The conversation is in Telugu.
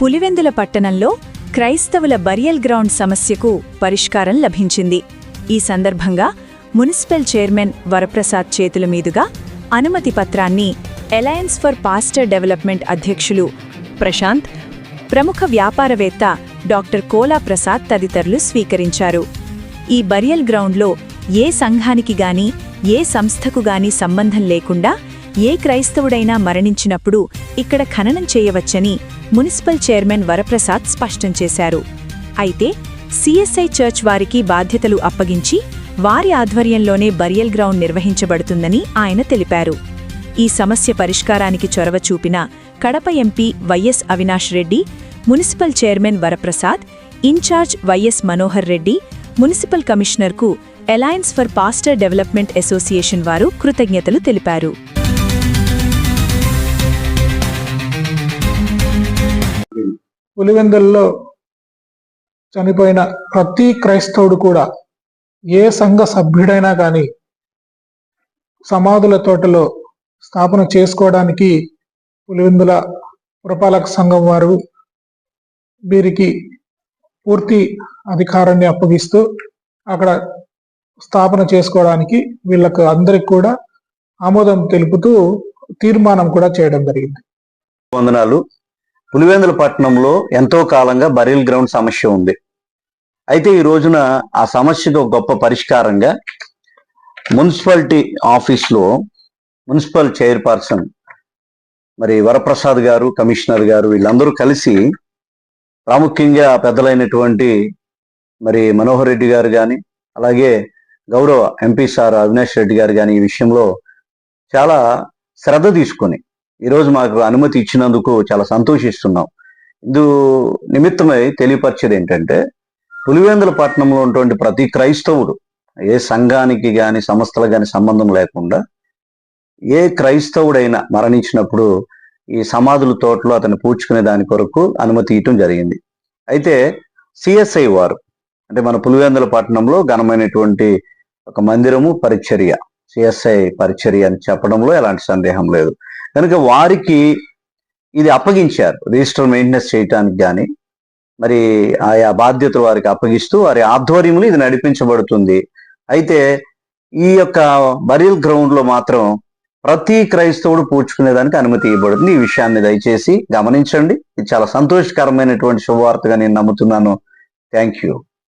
పులివెందుల పట్టణంలో క్రైస్తవుల బరియల్ గ్రౌండ్ సమస్యకు పరిష్కారం లభించింది. ఈ సందర్భంగా మున్సిపల్ చైర్మన్ వరప్రసాద్ చేతుల మీదుగా అనుమతి పత్రాన్ని అలయన్స్ ఫర్ పాస్టర్ డెవలప్మెంట్ అధ్యక్షులు ప్రశాంత్ ప్రముఖ వ్యాపారవేత్త డాక్టర్ కోలా ప్రసాద్ తదితరులు స్వీకరించారు. ఈ బరియల్ గ్రౌండ్లో ఏ సంఘానికి గాని ఏ సంస్థకు గాని సంబంధం లేకుండా ఏ క్రైస్తవుడైనా మరణించినప్పుడు ఇక్కడ ఖననం చేయవచ్చని మున్సిపల్ చైర్మన్ వరప్రసాద్ స్పష్టం చేశారు. అయితే సిఎస్ఐ చర్చ్ వారికి బాధ్యతలు అప్పగించి వారి ఆధ్వర్యంలోనే బరియల్ గ్రౌండ్ నిర్వహించబడుతుందని ఆయన తెలిపారు. ఈ సమస్య పరిష్కారానికి చొరవ చూపిన Kadapa MP YS Avinash Reddy municipal chairman Varaprasad incharge YS Manohar Reddy municipal కమిషనర్కు alliance for pastor development association వారు కృతజ్ఞతలు తెలిపారు. పులివెందుల్లో చనిపోయిన ప్రతి క్రైస్తవుడు కూడా ఏ సంఘ సభ్యుడైనా కానీ సమాధుల తోటలో స్థాపన చేసుకోవడానికి పులివెందుల పురపాలక సంఘం వారు వీరికి పూర్తి అధికారాన్ని అప్పగిస్తూ అక్కడ స్థాపన చేసుకోవడానికి వీళ్ళకు అందరికి కూడా ఆమోదం తెలుపుతూ తీర్మానం కూడా చేయడం జరిగింది. వందనాలు. పులివెందుల పట్టణంలో ఎంతో కాలంగా బరీల్ గ్రౌండ్ సమస్య ఉంది. అయితే ఈ రోజున ఆ సమస్యకు గొప్ప పరిష్కారంగా మున్సిపాలిటీ ఆఫీస్లో మున్సిపల్ చైర్పర్సన్ మరి వరప్రసాద్ గారు కమిషనర్ గారు వీళ్ళందరూ కలిసి ప్రాముఖ్యంగా పెద్దలైనటువంటి మరి మనోహర్ రెడ్డి గారు కానీ అలాగే గౌరవ ఎంపీ సార్ అవినాష్ రెడ్డి గారు కానీ ఈ విషయంలో చాలా శ్రద్ధ తీసుకొని ఈరోజు మాకు అనుమతి ఇచ్చినందుకు చాలా సంతోషిస్తున్నాం. ఇందు నిమిత్తమై తెలియపరిచేది ఏంటంటే పులివేందుల పట్టణంలో ఉన్నటువంటి ప్రతి క్రైస్తవుడు ఏ సంఘానికి కానీ సంస్థలకు కానీ సంబంధం లేకుండా ఏ క్రైస్తవుడైనా మరణించినప్పుడు ఈ సమాధుల తోటలో అతను పూడ్చుకునే దాని కొరకు అనుమతి ఇవ్వటం జరిగింది. అయితే సిఎస్ఐ వారు అంటే మన పులివెందుల పట్టణంలో ఘనమైనటువంటి ఒక మందిరము పరిచర్య సిఎస్ఐ పరిచర్య అని చెప్పడంలో ఎలాంటి సందేహం లేదు. కనుక వారికి ఇది అప్పగించారు. రిజిస్టర్ మెయింటెనెన్స్ చేయటానికి కానీ మరి ఆయా బాధ్యతలు వారికి అప్పగిస్తూ వారి ఆధ్వర్యంలో ఇది నడిపించబడుతుంది. అయితే ఈ యొక్క బరియల్ గ్రౌండ్లో మాత్రం ప్రతి క్రైస్తవుడు పూడ్చుకునేదానికి అనుమతి ఇవ్వబడుతుంది. ఈ విషయాన్ని దయచేసి గమనించండి. ఇది చాలా సంతోషకరమైనటువంటి శుభవార్తగా నేను నమ్ముతున్నాను. Thank you.